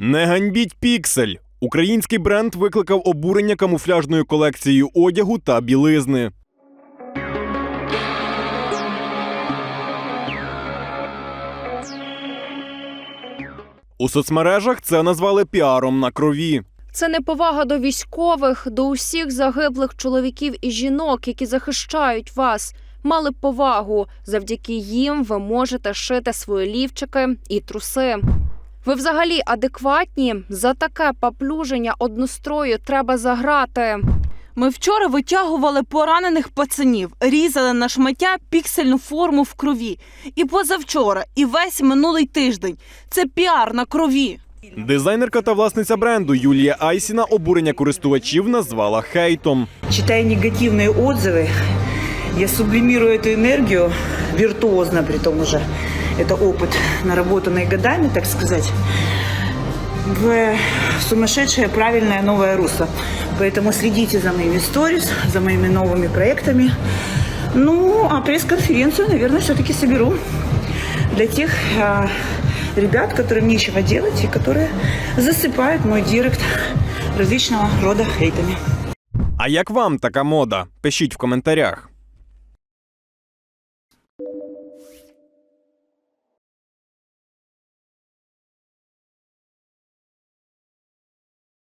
Не ганьбіть піксель. Український бренд викликав обурення камуфляжною колекцією одягу та білизни. У соцмережах це назвали піаром на крові. Це неповага до військових, до усіх загиблих чоловіків і жінок, які захищають вас. Мали повагу. Завдяки їм ви можете шити свої лівчики і труси. Ви взагалі адекватні? За таке поплюження однострою треба заграти. Ми вчора витягували поранених пацанів, різали на шмаття піксельну форму в крові. І позавчора, і весь минулий тиждень. Це піар на крові. Дизайнерка та власниця бренду Юлія Айсіна обурення користувачів назвала хейтом. Читая негативные отзывы, я сублимирую эту энергию виртуозно, при том уже это опыт, наработанный годами, так сказать, в сумасшедшее правильное новое русло. Поэтому следите за моими сторис, за моими новыми проектами. Ну, а пресс-конференцию, наверное, все-таки соберу для тех а, ребят, которым нечего делать и которые засыпают мой директ различного рода хейтами. А як вам така мода? Пишіть в коментарях.